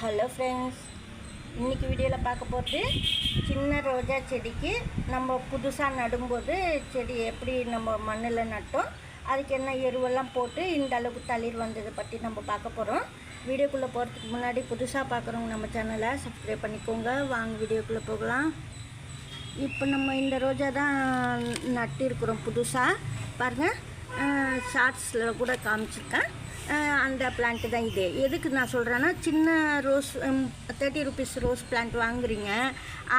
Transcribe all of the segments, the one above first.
Hello friends இன்றைக்கி வீடியோவில் பார்க்க போகிறது சின்ன ரோஜா செடிக்கு நம்ம புதுசாக நடும்போது செடி எப்படி நம்ம மண்ணில் நட்டோம் அதுக்கு என்ன எருவெல்லாம் போட்டு இந்த அளவுக்கு தளிர் வந்ததை பற்றி நம்ம பார்க்க போகிறோம் வீடியோக்குள்ளே போகிறதுக்கு முன்னாடி புதுசாக பார்க்குறவங்க நம்ம சேனலை சப்ஸ்கிரைப் பண்ணிக்கோங்க. வாங்க வீடியோக்குள்ளே போகலாம். இப்போ நம்ம இந்த ரோஜா தான் நட்டிருக்கிறோம் புதுசாக பாருங்கள் ஷார்ட்ஸில் கூட காமிச்சிருக்கேன். அந்த பிளான்ட்டு தான் இது. எதுக்கு நான் சொல்கிறேன்னா சின்ன rose thirty rupees rose plant வாங்குறீங்க.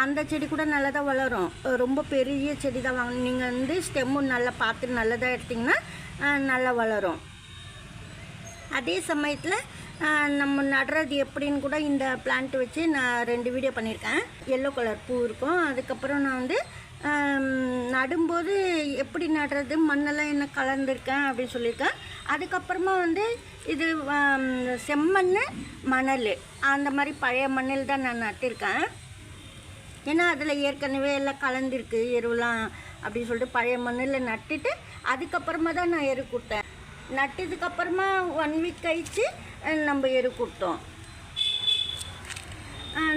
அந்த செடி கூட நல்லா தான் வளரும் ரொம்ப பெரிய செடி தான் வாங்க நீங்கள் வந்து ஸ்டெம்மும் நல்லா பார்த்து நல்லதாக எடுத்திங்கன்னா நல்லா வளரும். அதே சமயத்தில் நம்ம நடுறது எப்படின்னு கூட இந்த பிளான்ட் வச்சு நான் ரெண்டு வீடியோ பண்ணியிருக்கேன் எல்லோ கலர் பூ இருக்கும். அதுக்கப்புறம் நான் வந்து நடும்போது எப்படி நடுறது? மண்ணெல்லாம் என்ன கலந்துருக்கேன் அப்படின்னு சொல்லியிருக்கேன். அதுக்கப்புறமா வந்து இது செம்மண் மணல். அந்த மாதிரி பழைய மண்ணில் தான் நான் நட்டிருக்கேன். ஏன்னா அதில் ஏற்கனவே எல்லாம் கலந்துருக்கு எருவெலாம் அப்படின்னு சொல்லிட்டு பழைய மண்ணில் நட்டுட்டு அதுக்கப்புறமா தான் நான் எரு கொடுத்தேன் நட்டதுக்கப்புறமா ஒன் வீக் கழித்து நம்ம எரு கொடுத்தோம்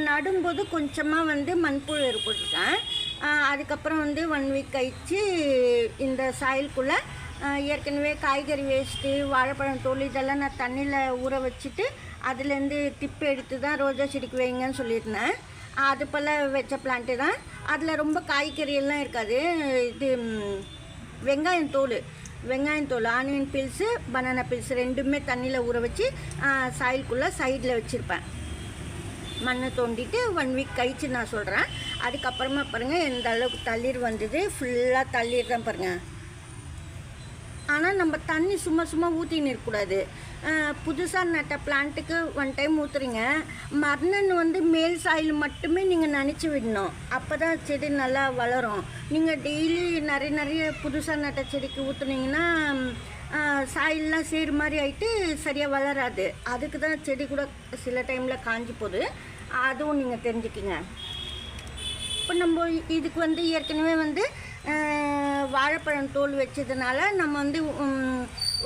நடும்போது கொஞ்சமாக வந்து மண்புழு எரு கொடுத்தேன் அதுக்கப்புறம் வந்து ஒன் வீக் கழித்து இந்த சாயிலுக்குள்ளே ஏற்கனவே காய்கறி வேஸ்ட்டு வாழைப்பழம் தோல் இதெல்லாம் நான் தண்ணியில் ஊற வச்சுட்டு அதுலேருந்து டிப்பு எடுத்து தான் ரோஜா செடிக்கு வைங்கன்னு சொல்லியிருந்தேன். அது போல் வச்ச பிளான்ட்டு தான். அதில் ரொம்ப காய்கறியெல்லாம் இருக்காது. இது வெங்காயம் தோல் வெங்காயம் தோல் ஆனியன் பில்ஸு பனானா பில்ஸ் ரெண்டுமே தண்ணியில் ஊற வச்சு சாயில்குள்ளே சைடில் வச்சுருப்பேன். மண்ணை தோண்டிட்டு ஒன் வீக் கழிச்சு நான் சொல்கிறேன் அதுக்கப்புறமா பாருங்கள் எந்த அளவுக்கு தண்ணீர் வந்தது ஃபுல்லாக தண்ணீர் தான் பாருங்கள் ஆனால் நம்ம தண்ணி சும்மா சும்மா ஊற்றின்னு இருக்கக்கூடாது புதுசாக நட்ட பிளான்ட்டுக்கு ஒன் டைம் ஊற்றுறீங்க மர்ணன் வந்து மேல் சாயில் மட்டுமே நீங்கள் நினச்சி விடணும். அப்போ தான் செடி நல்லா வளரும். நீங்கள் டெய்லி நிறைய நிறைய புதுசாக நட்ட செடிக்கு ஊற்றுனீங்கன்னா சாயிலெலாம் சேரு மாதிரி ஆகிட்டு சரியாக வளராது. அதுக்கு தான் செடி கூட சில டைமில் காஞ்சி போகுது அதுவும் நீங்கள் தெரிஞ்சுக்கிங்க. இப்போ நம்ம இதுக்கு வந்து ஏற்கனவே வந்து வாழைப்பழம் தோல் வச்சதுனால நம்ம வந்து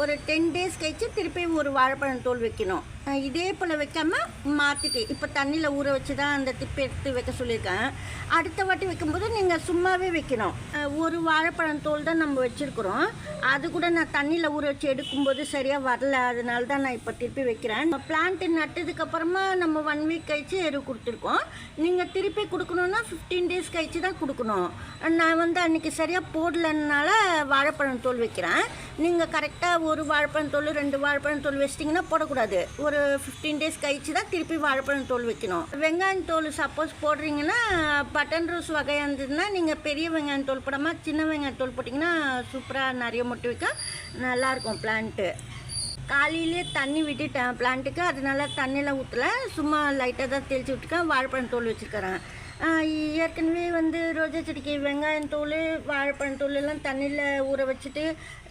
ஒரு டென் டேஸ் கழிச்சு திருப்பி ஒரு வாழைப்பழம் தோல் வைக்கணும். இதே போல் வைக்காமல் மாற்றிட்டு இப்போ தண்ணியில் ஊற வச்சு தான் அந்த திப்பி எடுத்து வைக்க சொல்லியிருக்கேன். அடுத்த வாட்டி வைக்கும்போது நீங்கள் சும்மாவே வைக்கணும். ஒரு வாழைப்பழம் தோல் தான் நம்ம வச்சுருக்குறோம். அது கூட நான் தண்ணியில் ஊற வச்சு எடுக்கும்போது சரியாக வரல. அதனால தான் நான் இப்போ திருப்பி வைக்கிறேன். பிளான்ட்டு நட்டதுக்கப்புறமா நம்ம ஒன் வீக் கழிச்சு எரு கொடுத்துருக்கோம். நீங்கள் திருப்பி கொடுக்கணுன்னா ஃபிஃப்டீன் டேஸ் கழிச்சு தான் கொடுக்கணும். நான் வந்து அன்றைக்கி சரியாக போடலன்னால வாழைப்பழம் தோல் வைக்கிறேன். நீங்கள் கரெக்டாக ஒரு வாழைப்பழம் தோல் ரெண்டு வாழைப்பழம் தோல் வச்சிட்டிங்கன்னா போடக்கூடாது. ஒரு ஃபிஃப்டீன் டேஸ் கழிச்சு தான் திருப்பி வாழைப்பழம் தோல் வைக்கணும். வெங்காயம் தோல் சப்போஸ் போடுறீங்கன்னா பட்டன் ரோஸ் வகையாக இருந்ததுன்னா நீங்கள் பெரிய வெங்காயம் தோல் போடாமல் சின்ன வெங்காயம் தோல் போட்டிங்கன்னா சூப்பராக நிறைய மொட்டு வைக்க நல்லாயிருக்கும் பிளான்ட்டு காலையிலே தண்ணி விட்டுட்டேன் பிளான்ட்டுக்கு அதனால தண்ணியெலாம் ஊற்றல சும்மா லைட்டாக தான் தெளிச்சு விட்டுருக்கேன். வாழைப்பழம் தோல் வச்சுருக்கிறேன். ஏற்கனவே வந்து ரோஜா செடிக்கு வெங்காயம் தோல் வாழைப்பழம் தோல் எல்லாம் தண்ணியில் ஊற வச்சுட்டு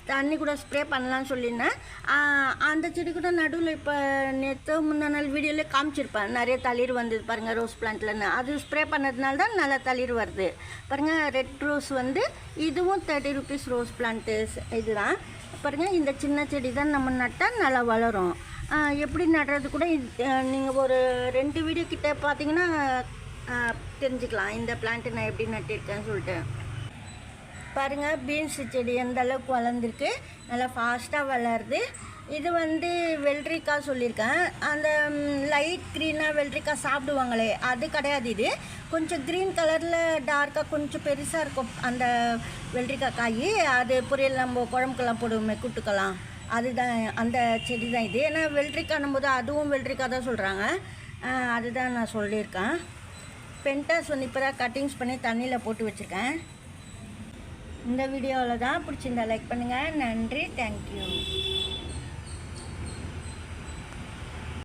தண்ணி கூட ஸ்ப்ரே பண்ணலாம்னு சொல்லியிருந்தேன். அந்த செடி கூட நடுவில் இப்போ நேற்று முந்தா நாள் வீடியோவில் காமிச்சிருப்பேன். நிறைய தளிர் வந்தது பாருங்கள் ரோஸ் பிளான்ட்லன்னு அது ஸ்ப்ரே பண்ணதுனால தான் நல்லா தளிர் வருது. பாருங்கள் ரெட் ரோஸ் வந்து இதுவும் தேர்ட்டி ருபீஸ் ரோஸ் பிளான்ட்டு இதுதான். பாருங்கள் இந்த சின்ன செடி தான் நம்ம நட்டால் நல்லா வளரும். எப்படி நடுறது கூட நீங்கள் ஒரு ரெண்டு வீடியோ கிட்டே பார்த்தீங்கன்னா தெரிஞ்சுக்கலாம். இந்த பிளான்ட்டு நான் எப்படி நட்டிருக்கேன்னு சொல்லிட்டு. பாருங்கள் பீன்ஸ் செடி எந்த அளவுக்கு வளர்ந்துருக்கு. நல்லா ஃபாஸ்ட்டாக வளருது. இது வந்து வெள்ளரிக்காய் சொல்லியிருக்கேன். அந்த லைட் க்ரீனாக வெள்ளரிக்காய் சாப்பிடுவாங்களே அது கிடையாது இது. கொஞ்சம் க்ரீன் கலரில் டார்க்காக கொஞ்சம் பெருசாக இருக்கும் அந்த வெள்ளரிக்காய் காய். அது பொரியல் நம்ம குழம்புக்கெல்லாம் போடுவோமே கூட்டுக்கெல்லாம் அதுதான் அந்த செடி தான் இது. ஏன்னா வெள்ளரிக்காய் போது அதுவும் வெள்ளரிக்காய் தான் சொல்கிறாங்க அதுதான் நான் சொல்லியிருக்கேன். பென்டாஸ் வந்து கட்டிங்ஸ் பண்ணி தண்ணியில் போட்டு வச்சுருக்கேன். இந்த வீடியோவில் தான் பிடிச்சிருந்தா லைக் பண்ணுங்கள் நன்றி. தேங்க்யூ